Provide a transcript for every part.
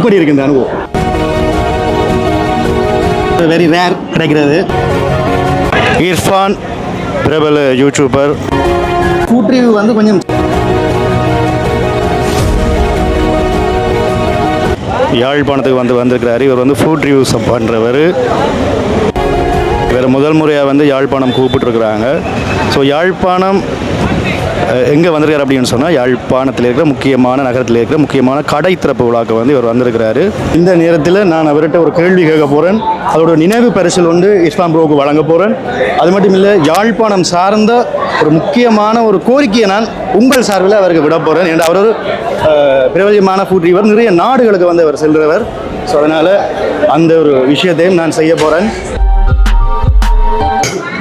எப்படி இருக்கு இந்த அனுபவம்? வெரி ரேர் கிடைக்கிறது. இர்ஃபான் பிரபல யூடியூபர் ஃபுட் ரிவ்யூ வந்து கொஞ்சம் யாழ்ப்பாணத்துக்கு வந்து வந்திருக்கிறாரு. இவர் வந்து ஃபுட் ரிவ்யூஸ் பண்ணுறவர் இவர் முதல் முறையாக வந்து யாழ்ப்பாணம் கூப்பிட்டுருக்குறாங்க. ஸோ யாழ்ப்பாணம் எங்கே வந்திருக்காரு அப்படின்னு சொன்னால் யாழ்ப்பாணத்தில் இருக்கிற முக்கியமான நகரத்தில் இருக்கிற முக்கியமான கடை திறப்பு விழாக்கு வந்து இவர் வந்திருக்கிறாரு. இந்த நேரத்தில் நான் அவர்கிட்ட ஒரு கேள்வி கேட்க போகிறேன் அதோட நினைவு பரிசில் வந்து இஸ்லாம் ப்ரோவுக்கு வழங்க போகிறேன் அது மட்டும் இல்லை யாழ்ப்பாணம் சார்ந்த ஒரு முக்கியமான ஒரு கோரிக்கையை நான் உங்கள் சார்பில் அவருக்கு விட போகிறேன் ஏன்னா அவர் ஒரு அஹ், பிரபலியமான ஃபுட் நிறைய நாடுகளுக்கு வந்து அவர் செல்கிறவர் ஸோ அதனால் அந்த ஒரு விஷயத்தையும் நான் செய்ய போகிறேன்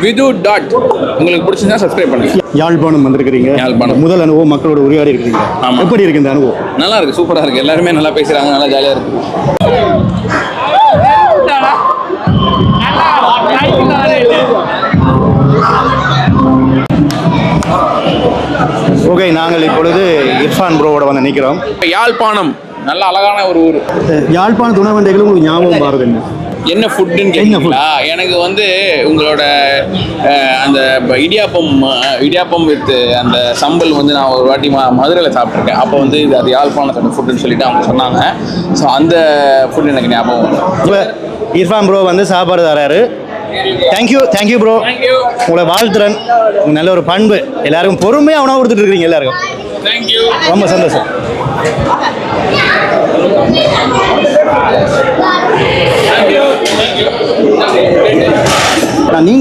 விது டாட் உங்களுக்கு பிடிச்சிருந்தா சப்ஸ்கிரைப் பண்ணுங்க. யாழ்ப்பாணம் வந்திருக்கிறீங்க. யாழ்ப்பாணம். முதல் அனுபவம் மக்களோட உரையாடி இருக்கிறீங்க. ஆமா. எப்படி இருக்கு இந்த அனுபவம்? நல்லா இருக்கு சூப்பரா இருக்கு. எல்லாருமே நல்லா பேசுறாங்க நல்லா ஜாலியா இருக்கு. ஓகே நாங்கள் இப்பொழுது இர்ஃபான் ப்ரோவோட வந்து நிற்கிறோம் யாழ்ப்பாணம் நல்ல அழகான ஒரு ஊர். யாழ்ப்பாண துணவண்டைகளும் உங்களுக்கு ஞாபகம் பாருங்க என்ன ஃபுட்டுன்னு என்ன கேட்குறீங்களா எனக்கு வந்து உங்களோட அந்த இடியாப்பம் இடியாப்பம் வித் அந்த சம்பல் வந்து நான் ஒரு வாட்டி ம மதுரையில் சாப்பிட்ருக்கேன் அப்போ வந்து இது அது யாழ்ப்பாணத்தோட ஃபுட்டுன்னு சொல்லிட்டு அவங்க சொன்னாங்க. ஸோ அந்த ஃபுட் எனக்கு ஞாபகம் வரும் இர்ஃபான் ப்ரோ வந்து சாப்பாடு தராரு. தேங்க்யூ தேங்க்யூ ப்ரோ உங்களை வாழ்த்துறேன் நல்ல ஒரு பண்பு. எல்லாருக்கும் பொறுமையாக உணவு கொடுத்துட்டு இருக்கீங்க எல்லாருக்கும் தேங்க்யூ ரொம்ப சந்தோஷம்.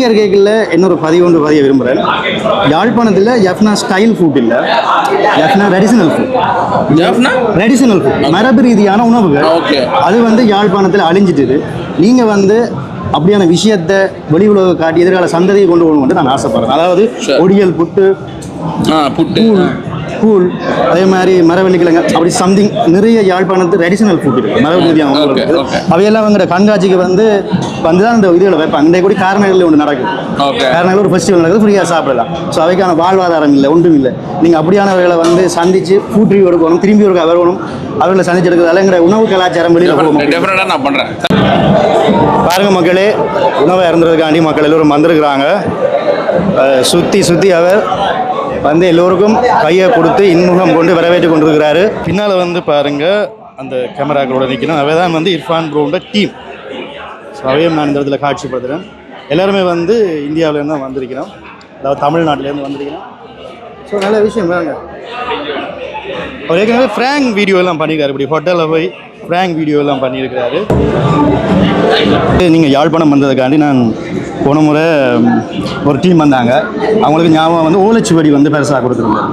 நீங்கள் இருக்கைகளில் இன்னொரு பதிவு ஒன்று பதிய விரும்புகிறேன் யாழ்ப்பாணத்தில் எஃப்னா ஸ்டைல் ஃபுட் இல்லை. எஃப்னா traditional food Jaffna traditional food மரபு ரீதியான உணவுகள். Okay. அது வந்து யாழ்ப்பாணத்தில் அழிஞ்சிட்டுது. நீங்கள் வந்து அப்படியான விஷயத்தை வெளி உலக காட்டி எதிர்கால சந்ததியை கொண்டு போகணும்னு நான் ஆசைப்படுறேன். அதாவது. ஒடியல் புட்டு ஆ புட்டு. கூழ் அதே மாதிரி மரவள்ளிக்கிழங்கு அப்படி சம்திங் நிறைய யாழ்ப்பாணத்து ட்ரெடிஷனல் ஃபுட் இருக்கு. மரபு ரீதியான உணவுகள் Okay, இருக்கு. okay. அவையெல்லாம் அவங்கிற கண்காட்சிக்கு வந்து வந்து தான் இந்த இதுகளை வைப்பாங்க. இந்த கூட காரணங்களில் ஒன்று நடக்கும். காரணங்கள் ஒரு ஃபெஸ்டிவல் நடக்குது ஃப்ரீயாக சாப்பிடலாம். ஸோ அவைக்கான வாழ்வாதாரம் இல்லை ஒன்றும் இல்லை. நீங்கள் அப்படியானவர்களை வந்து சந்திச்சு ஃபுட் ரிவ்யூ எடுக்கணும் திரும்பி ஒரு வரணும் அவர்களை சந்திச்சு எடுக்கிறதால உணவு கலாச்சாரம் வெளியில் போகும். டெஃபினட்டாக நான் பண்ணுறேன் பாருங்க மக்களே உணவை இறந்துறதுக்காண்டி மக்கள் எல்லோரும் வந்திருக்கிறாங்க. சுத்தி சுத்தி அவர் வந்து எல்லோருக்கும் கையை கொடுத்து இன்முகம் கொண்டு வரவேற்று கொண்டிருக்கிறாரு. பின்னால் வந்து பாருங்க அந்த கேமராக்களோட நிற்கணும் அவை தான் வந்து இர்ஃபான் ப்ரோவோட டீம். ஸோ அவையும் நான் இந்த இடத்துல காட்சிப்படுத்துகிறேன் எல்லாருமே வந்து இந்தியாவிலேருந்து தான் வந்திருக்கிறோம். அதாவது தமிழ்நாட்டிலேருந்து வந்திருக்கிறோம். ஸோ நல்ல விஷயம் பாருங்க. அவர் ஏற்கனவே ஃப்ராங்க் வீடியோ எல்லாம் பண்ணியிருக்காரு இப்படி ஹோட்டலில் போய் ஃப்ராங்க் வீடியோ எல்லாம் பண்ணியிருக்கிறாரு நீங்கள் யாழ்ப்பாணம் வந்ததுக்காண்டி நான் போன முறை ஒரு டீம் வந்தாங்க. அவங்களுக்கு ஞாபகம் வந்து ஓலைச்சுவடி வந்து பெருசாக கொடுத்துருந்தேன்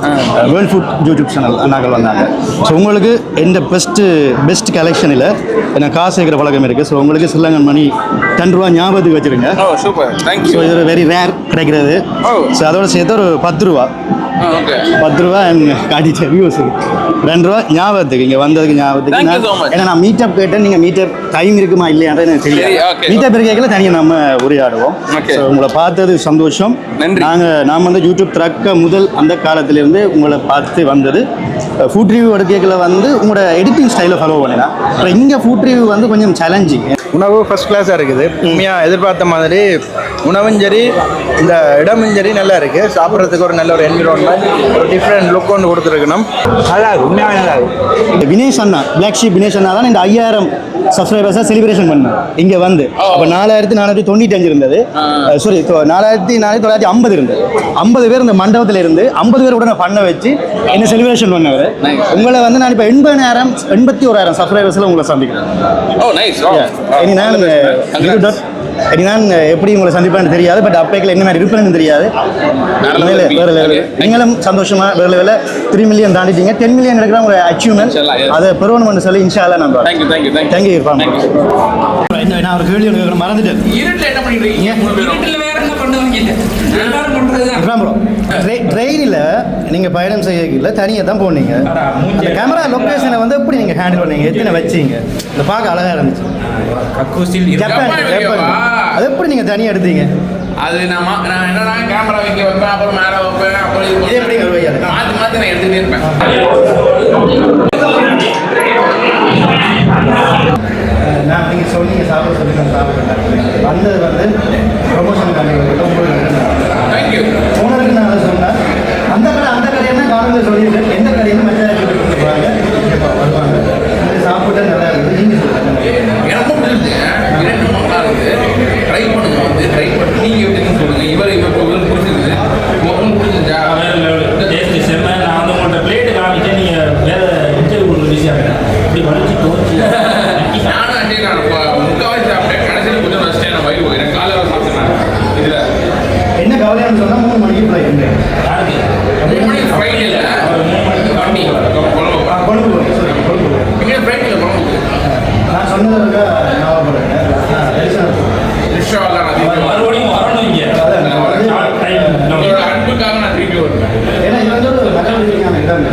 வேர்ல்ட் ஃபுட் யூடியூப் சேனல் அண்ணாக்கள் வந்தாங்க. ஸோ உங்களுக்கு எந்த பெஸ்ட்டு பெஸ்ட் கலெக்ஷனில் எனக்கு காசு சேர்க்குற பழக்கம் இருக்குது ஸோ உங்களுக்கு சில்லங்கன் மணி டென் ரூபா ஞாபகத்துக்கு வச்சுருங்க. ஸோ தேங்க்யூ இது வெரி ரேர் கிடைக்கிறது. Oh. ஸோ அதோட சேர்த்து ஒரு பத்து ரூபா. பத்து ரூபா காட்டிட்டேன் வியூஸ் ரெண்டு ரூபா ஞாபகத்துக்கு இங்கே வந்ததுக்கு ஞாபகத்துக்கு. ஏன்னா நான் மீட்டப் கேட்டேன் நீங்கள் மீட்டப் டைம் இருக்குமா இல்லையான்றது எனக்கு okay. மீட்டப் இருக்கைகளை தனியாக நம்ம உரையாடுவோம். உங்களை பார்த்தது சந்தோஷம். நன்றி. நாங்கள் நாம் வந்து யூடியூப் திறக்க முதல் அந்த காலத்திலிருந்து உங்களை பார்த்து வந்தது. ஃபுட் ரிவ்யூ எடுக்கைகளை வந்து உங்களோட எடிட்டிங் ஸ்டைலை ஃபாலோ பண்ணினா. அப்புறம் இங்கே ஃபுட் ரிவ்யூ வந்து கொஞ்சம் சேலஞ்சிங் உணவு ஃபர்ஸ்ட் கிளாஸாக இருக்குது. உண்மையாக எதிர்பார்த்த மாதிரி உணவும் சரி இந்த இடமும் சரி நல்லா இருக்குது சாப்பிட்றதுக்கு ஒரு நல்ல ஒரு என்விரான்மெண்ட் ஒரு டிஃப்ரெண்ட் லுக் ஒன்று கொடுத்துருக்கணும். நல்லா இருக்கு உண்மையாக நல்லா இருக்கு வினேஷ் அண்ணா பிளாக் ஷீப் வினேஷ் அண்ணா தான் இந்த ஐயாயிரம் சப்ஸ்கிரைபர்ஸாக செலிப்ரேஷன் பண்ணார் இங்கே வந்து. அப்போ நாலாயிரத்தி நானூற்றி தொண்ணூற்றி அஞ்சு இருந்தது சாரி நாலாயிரத்தி நானூற்றி தொள்ளாயிரத்தி ஐம்பது இருந்தது. ஐம்பது பேர் இந்த மண்டபத்தில் இருந்து ஐம்பது பேர் உடனே பண்ண வச்சு என்ன செலிப்ரேஷன் பண்ணவர். உங்களை வந்து நான் இப்போ எண்பதாயிரம் எண்பத்தி ஓராயிரம் சப்ஸ்கிரைபர்ஸில் உங்களை சந்திக்கிறேன். ஓ நைஸ் நான் எப்படி உங்களை சந்திப்பேன்னு தெரியாது பட் அப்பைக்கில் என்ன மாதிரி இருப்பேன்னு தெரியாது. வேற. Okay. நீங்களும் சந்தோஷமா வேற லெவலில் த்ரீ மில்லியன் தாண்டிட்டீங்க. டென் மில்லியன் எடுக்கிற ஒரு அச்சீவ்மெண்ட். அதை பெறணும்னு சொல்லி இன்ஷா அல்லா நம்புறேன் தேங்க்யூ தேங்க்யூ தேங்க்யூ தேங்க்யூ இருப்பாங்க நான் ஒரு கேள்வி ஒன்று மறந்துட்டேன். இருட்டில் என்ன பண்ணிட்டு ட்ரெயினில் நீங்கள் பயணம் செய்யல தனியாக தான் போனீங்க. அந்த கேமரா லொக்கேஷனை வந்து எப்படி நீங்கள் ஹேண்டில் பண்ணீங்க? எத்தனை வச்சீங்க? இந்த பார்க்க அழகாக இருந்துச்சு. கக்கூசில் ஜப்பான் ஜப்பான்? அது எப்படி நீங்கள் தனியாக எடுத்தீங்க? அது நான் மா- நான் என்னன்னா கேமரா வைக்க வைப்பேன் அப்புறம் மேலே வைப்பேன் அப்புறம் இது எப்படி? மாற்றி மாற்றி நான் எடுத்துகிட்டே இருப்பேன். நான் நீங்கள் சொன்னீங்க சாப்பிட சொல்லி நான் சாப்பிட்டேன் வந்தது வந்து ப்ரொமோஷன் தேங்க்யூ ஓனருக்கு நான் அதை சொன்னேன். அந்த கடை அந்த கடை என்ன காரணத்தில் சொல்லியிருக்கேன். எந்த கடைன்னு மெஜாரிட்டி கொடுத்துருப்பாங்க வருவாங்க சாப்பிட்டு நல்லா இருக்குது. நீங்கள் சொல்லுங்கள் எனக்கும் பிடிச்சிருந்துங்க இரண்டு நல்லா இருக்குது ட்ரை பண்ணுங்க வந்து ட்ரை பண்ணி நீங்கள் எப்படின்னு சொல்லுங்கள் இவர் இவர் இவர் பிடிச்சிருக்கு உங்களுக்கு பிடிச்சிருந்தா டேஸ்ட் செம்ம நான் வந்து உங்கள்கிட்ட பிளேட்டு காமிச்சேன் நீங்கள் வேற இன்டர்வியூ கொடுக்குற பிஸியாக இருக்கேன் இப்படி வலிச்சு தோச்சு நானும் அண்டே நான் முக்கால்வாசி சாப்பிட்டேன் கடைசியில் கொஞ்சம் ரசிச்சேன் நான் வயிறு எனக்கு காலையில் சாப்பிட்டேன் இதில் என்ன கவலையானு சொன்னால் மூணு மணிக்கு ஃப்ளைட் யாருக்கு மூணு மணிக்கு ஃப்ரைட் இல்லை மூணு மணிக்கு கம்மி குழம்பு கொழும்பு போகிறேன் சரி கொழும்பு போகிறேன் இங்கே ஃப்ரைட் இல்லை குழம்பு நான் சொன்னதுக்கு ஞாபகப்படுறேன் ரிஷாவெல்லாம் நான் திருப்பி வரேன். மறுபடியும் வரணும் இங்கே ஷார்ட் டைம் உங்களோட அன்புக்காக நான் திருப்பி வருவேன் ஏன்னா இது வந்து ஒரு நல்லபடியான இடம்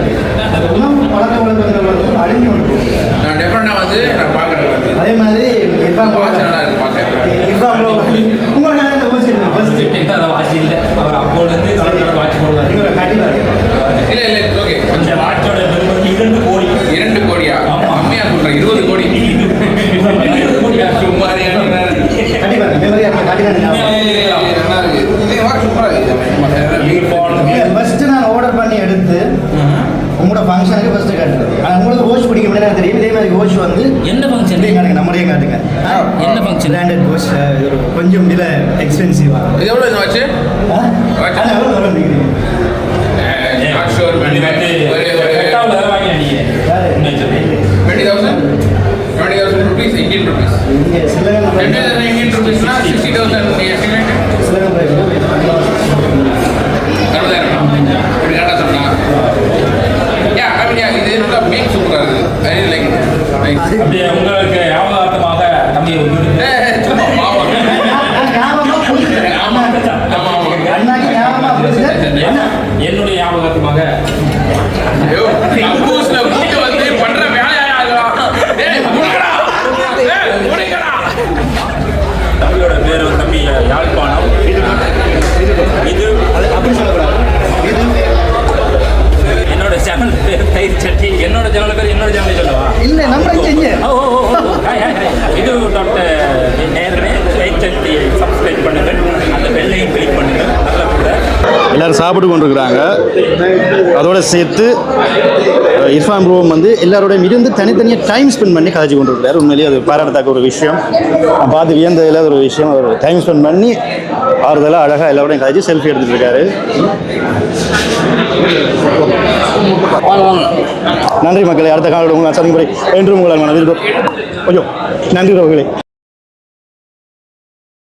அந்த உணவு பழக்க வழக்கங்கள் வந்து அழிஞ்சு கொண்டு போகுது நான் டெஃபரெண்டாக வந்து நான் பார்க்குறேன். அதே மாதிரி இர்ஃபான் வாட்ச் நல்லா இருக்கு பார்க்க இர்ஃபான் உங்களோட இந்த ஃபர்ஸ்ட் ஃபர்ஸ்ட் அதை வாட்ச் இல்லை. அவர் அப்போலேருந்து தலைவர் வாட்ச் போடுவார். இவரை கட்டிப்பாரு இல்லை இல்லை ஓகே அந்த வாட்சோட பெருமதி இரண்டு கோடி. இரண்டு கோடியா? ஆமா. கம்மியாக சொல்கிறேன் இருபது கோடி? சும்மாரியான கட்டிப்பாரு மெமரியா கட்டிப்பாரு வாட்ச் வந்து என்ன ஃபங்க்ஷன் காட்டுங்க நம்மளே காட்டுங்க. என்ன function? பிராண்டட் வாட்ச் கொஞ்சம் விலை எக்ஸ்பென்சிவாக இது எவ்வளோ வாட்ச் எவ்வளோ thousand twenty thousand rupees Indian rupees Indian ருபீஸ்னா sixty thousand அப்படியே? உங்களுக்கு சப்ஸ்கிரைப் பண்ணுங்கள். அந்த பெல்லையும் கிளிக் பண்ணுங்கள். நல்ல கூட. எல்லாரும் சாப்பிட்டு கொண்டிருக்கிறாங்க. அதோட சேர்த்து இர்ஃபான் ப்ரோவும் வந்து எல்லாரோடையும் இருந்து தனித்தனியாக டைம் ஸ்பெண்ட் பண்ணி கதைச்சு கொண்டிருக்கிறார். உண்மையிலேயே அது பாராட்டத்தக்க ஒரு விஷயம். நான் பார்த்து வியந்ததில் ஒரு விஷயம். அவர் டைம் ஸ்பெண்ட் பண்ணி ஆறுதலாக அழகாக எல்லாரோடையும் கதைச்சு செல்ஃபி இருக்காரு. நன்றி மக்களே அடுத்த காலோட உங்களை முறை என்றும் உங்களால் மனதில் கொஞ்சம் நன்றி ரோகளே